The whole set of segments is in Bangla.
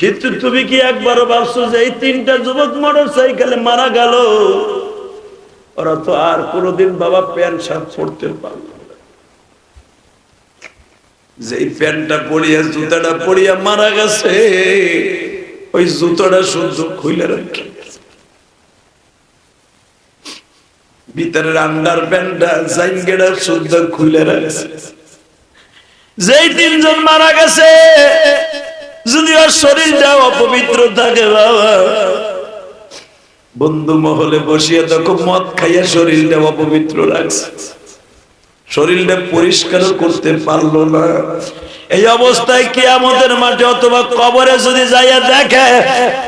কিন্তু তুমি কি একবারও ভাবছ যে এই তিনটা যুবক মোটর সাইকেলে মারা গেল? ওরা তো আর কোনোদিন বাবা প্যান্ট শার্ট পরতে পারল যে প্যান্টটা পরিয়া, জুতাটা পরিয়া মারা গেছে, ওই জুতোটা সহ্য খুলে রাখে ভিতরের আন্ডার প্যান্টটা জাইঙ্গেটা শুদ্ধ খুলে রাখছে। যেই তিনজন মারা গেছে যদি ওর শরীরটা অপবিত্র থাকে বাবা, বন্ধু মহলে বসিয়া দেখো মদ খাইয়া শরীরটা অপবিত্র রাখছে। শরীরটা পরিষ্কার করতে পারল না। এই অবস্থায় কি আমাদের মাঠে অথবা কবরে যদি যাইয়া দেখে,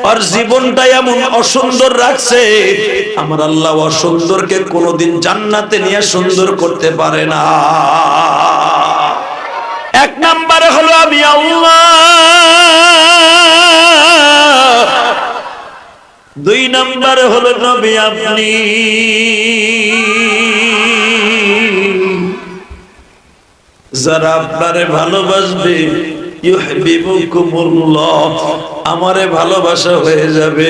আর জীবনটা এমন অসুন্দর রাখছে, আমার আল্লাহ অসুন্দরকে কোনোদিন জান্নাতে নিয়ে সুন্দর করতে পারে না। এক নম্বরে হলো আমি আল্লাহ। দুই নম্বরে হলো নবী আপনি। যারা আপনারে ভালোবাসবে আমারে ভালোবাসা হয়ে যাবে।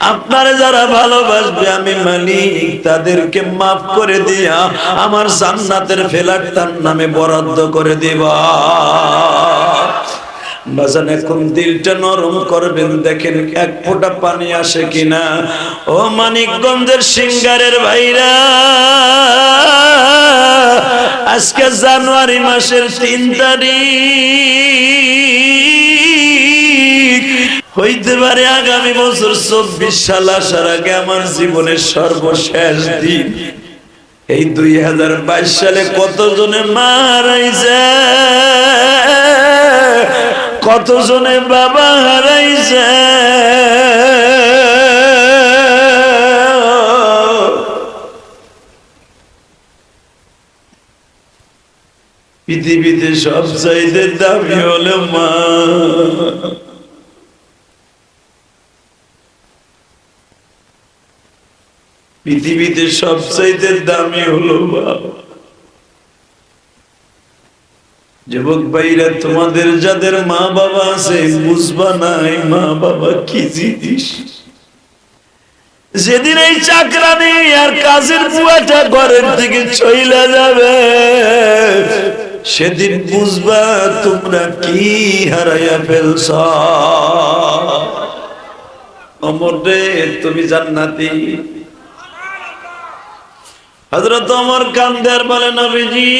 আপনারে যারা ভালোবাসবে, আমি মালিক, তাদেরকে maaf করে দিয়া আমার জান্নাতের ফেলার তার নামে বরাদ্দ করে দিবা। বাজান এখন দিলটা নরম করবেন দেখেন, এক ফোঁটা পানি আসে কিনা। ও মানিকগঞ্জের সিঙ্গারের ভাইরা, আজকে জানুয়ারি মাসের তিন তারিখ। হইতে পারে আগামী বছর চব্বিশ সাল আসার আগে আমার জীবনের সর্বশেষ দিন। এই দুই হাজার বাইশ সালে কতজনে মারাইছে কতজনে বাবা হারাইছে? পৃথিবীতে সব চাইতে দামি হলো মা। পৃথিবীতে সব চাইতে দামি হলো বাবা। যুবক ভাইরা, তোমাদের যাদের মা বাবা আছে, বুঝবা নাই মা বাবা কি জিনিস? যেদিন এই চাকরানি আর কাজের বুয়াটা ঘরের থেকে চইলা যাবে, সেদিন বুঝবা তোমরা কি হারাইয়া ফেলছ। অমর রে, তুমি জান্নাতি। হজরত অমর কান্দার বলে, নবীজি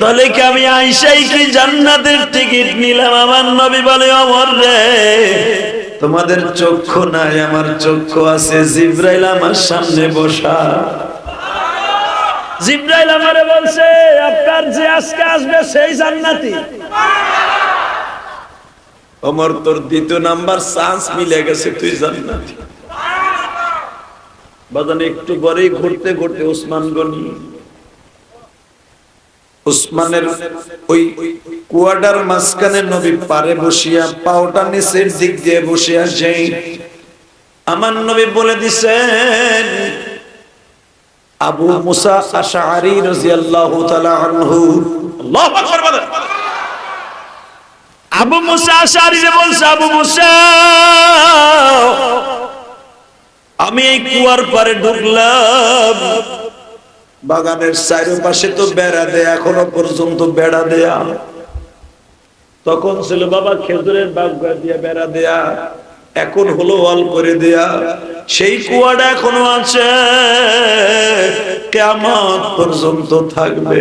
তাহলে কি আমি আইসাই কি জান্নাতের টিকিট নিলাম? আমার নবী বলে, অমর রে। তোমাদের চক্ষু নাই, আমার চক্ষু আছে। জিব্রাইল আমার সামনে বসা। জিব্রাইল আমারে বলছে, আপনার যে আজকে আসবে সেই জান্নাতি। অমর, তোর দ্বিতীয় নাম্বার চান্স মিলে গেছে, তুই জান্নাতি। বাদানে একটু পরেই ঘুরতে ঘুরতে ওসমান গনি ওসমানের ওই কুয়াডার মাঝখানে নবী পারে বসিয়া, পাওটা নিচের দিক দিয়ে বসে আছে আমার নবী বলে দিছেন, আবু মুসা আশআরি রাদিয়াল্লাহু তাআলা আনহু। আল্লাহু আকবার বলেন। আবু মুসা আশআরি বলছে, আবু মুসা, আমি এই কুয়ার পারে ঢুকলাম। বাগানের চারিপাশে তো বেড়া দেয়া, এখনও পর্যন্ত বেড়া দেয়া। তখন ছিল বাবা খেজুরের বাগা দিয়ে বেড়া দেয়া, এখন হলো ওয়াল করে দেয়া। সেই কুয়াটা এখনও আছে কেমন পর্যন্ত থাকবে।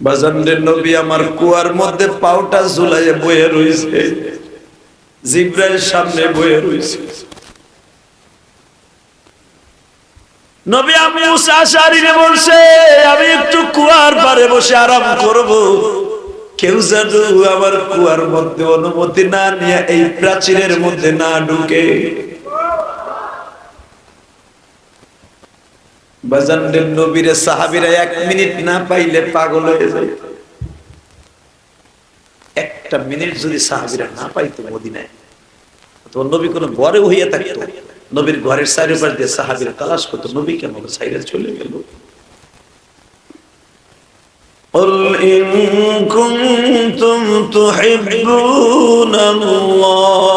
বাজানের নবী আমার কুয়ার মধ্যে পাউটা ঝুলাইয়ে বয়ে রয়েছে জিব্রাইল সামনে বয়ে রয়েছে নবী আমি মুসা আশারিরে বলছে, আমি একটু কুয়ার পারে বসে আরাম করব। কেউ আমার কুয়ার মধ্যে অনুমতি না নিয়ে এই প্রাচীরের মধ্যে না ঢুকে। এক মিনিট পাগল যায়। একটা মিনিট যদি সাহাবিরা না পাইতো মদিনায় তো নবী কোনো গড়ে হইয়া থাকতো? নবীর ঘরের চারিপাশ দিয়ে সাহাবির তালাশ করতো নবী কেমন সাইরে চলে গেল قل إن كنتم تحبون الله